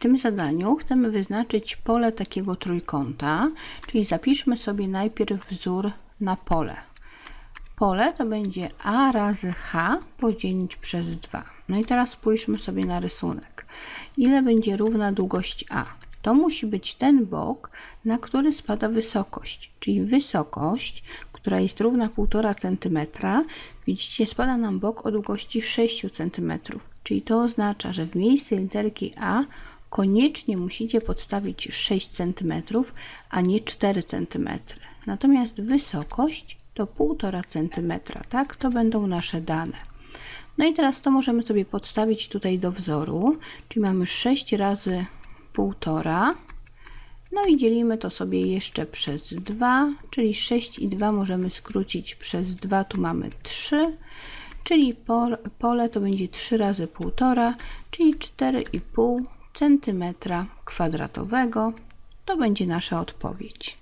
tym zadaniu chcemy wyznaczyć pole takiego trójkąta, czyli zapiszmy sobie najpierw wzór na pole. Pole to będzie a razy h podzielić przez 2. No i teraz spójrzmy sobie na rysunek. Ile będzie równa długość a? To musi być ten bok, na który spada wysokość, czyli wysokość, która jest równa 1,5 cm. Widzicie, spada nam bok o długości 6 cm, czyli to oznacza, że w miejsce literki a koniecznie musicie podstawić 6 cm, a nie 4 cm. Natomiast wysokość to 1,5 cm, tak? To będą nasze dane. No i teraz to możemy sobie podstawić tutaj do wzoru, czyli mamy 6 razy 1,5. No i dzielimy to sobie jeszcze przez 2, czyli 6 i 2 możemy skrócić przez 2, tu mamy 3, czyli po- pole to będzie 3 razy 1,5, czyli 4,5 cm kwadratowego. To będzie nasza odpowiedź.